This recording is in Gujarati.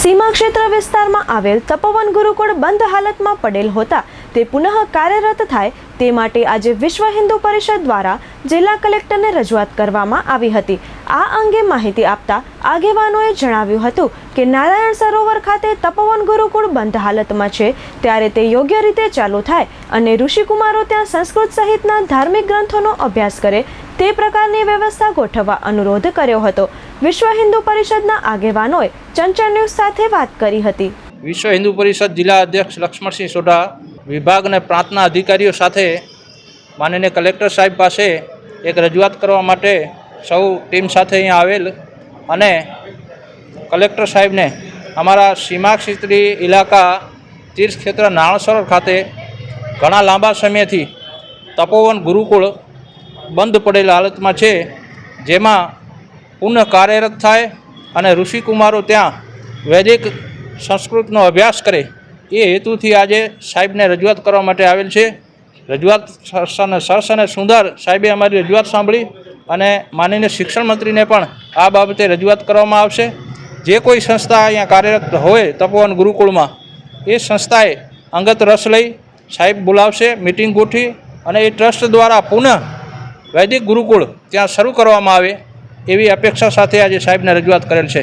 સીમા ક્ષેત્ર વિસ્તારમાં આવેલ તપોવન ગુરુકુળ બંધ હાલતમાં પડેલ હોતા તે પુનઃ કાર્યરત થાય તે માટે આજે વિશ્વ હિન્દુ પરિષદ દ્વારા જિલ્લા કલેક્ટરને રજૂઆત કરવામાં આવી હતી. આ અંગે માહિતી આપતા આગેવાનોએ જણાવ્યું હતું કે નારાયણ સરોવર ખાતે તપોવન ગુરુકુળ બંધ હાલતમાં છે, ત્યારે તે યોગ્ય રીતે ચાલુ થાય અને ઋષિકુમારો ત્યાં સંસ્કૃત સહિતના ધાર્મિક ગ્રંથોનો અભ્યાસ કરે તે પ્રકારની વ્યવસ્થા ગોઠવવા અનુરોધ કર્યો હતો. વિશ્વ હિન્દુ પરિષદના આગેવાનોએ ચંચળ ન્યૂઝ સાથે વાત કરી હતી. વિશ્વ હિન્દુ પરિષદ જિલ્લા અધ્યક્ષ લક્ષ્મણસિંહ સોઢા, વિભાગ અને પ્રાંતના અધિકારીઓ સાથે માનનીય કલેક્ટર સાહેબ પાસે એક રજૂઆત કરવા માટે સૌ ટીમ સાથે અહીંયા આવેલ અને કલેક્ટર સાહેબને અમારા સીમા ક્ષેત્રી ઇલાકા તીર્થક્ષેત્ર નાણસરોવર ખાતે ઘણા લાંબા સમયથી તપોવન ગુરુકુળ બંધ પડેલ હાલતમાં છે, જેમાં પુનઃ કાર્યરત થાય અને ઋષિકુમારો ત્યાં વૈદિક સંસ્કૃતનો અભ્યાસ કરે, એ હેતુથી આજે સાહેબને રજૂઆત કરવા માટે આવેલ છે. રજૂઆત સરસ અને સુંદર સાહેબે અમારી રજૂઆત સાંભળી અને માનનીય શિક્ષણ મંત્રીને પણ આ બાબતે રજૂઆત કરવામાં આવશે. જે કોઈ સંસ્થા અહીંયા કાર્યરત હોય તપોવન ગુરુકુળમાં, એ સંસ્થાએ અંગત રસ લઈ સાહેબ બોલાવશે, મિટિંગ ગોઠવી અને એ ટ્રસ્ટ દ્વારા પુનઃ વૈદિક ગુરુકુળ ત્યાં શરૂ કરવામાં આવે એવી અપેક્ષા સાથે આજે સાહેબને રજૂઆત કરેલ છે.